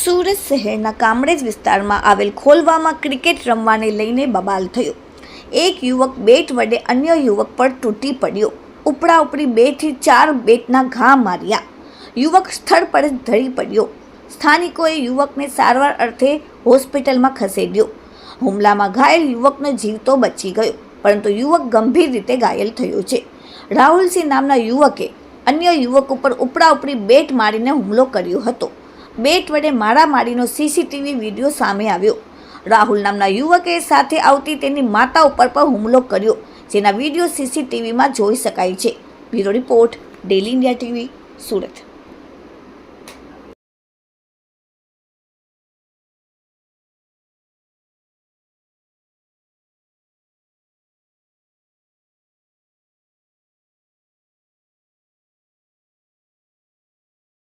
સુરત શહેરના કામરેજ વિસ્તારમાં આવેલ ખોલવામાં ક્રિકેટ રમવાને લઈને બબાલ થયો. એક યુવક બેટ વડે અન્ય યુવક પર તૂટી પડ્યો. ઉપડા ઉપડી બેથી ચાર બેટના ઘા માર્યા. યુવક સ્થળ પર જ ધરી પડ્યો. સ્થાનિકોએ યુવકને સારવાર અર્થે હોસ્પિટલમાં ખસેડ્યો. હુમલામાં ઘાયલ યુવકનો જીવ તો બચી ગયો, પરંતુ યુવક ગંભીર રીતે ઘાયલ થયો છે. રાહુલસિંહ નામના યુવકે અન્ય યુવક ઉપર ઉપડા ઉપડી બેટ મારીને હુમલો કર્યો હતો. બેટ વડે મારામારીનો સીસીટીવી વીડિયો સામે આવ્યો. રાહુલ નામના યુવકે સાથે આવતી તેની માતા ઉપર પણ હુમલો કર્યો, જેના વીડિયો સીસીટીવીમાં જોઈ શકાય છે. Bureau report, daily India TV, Surat.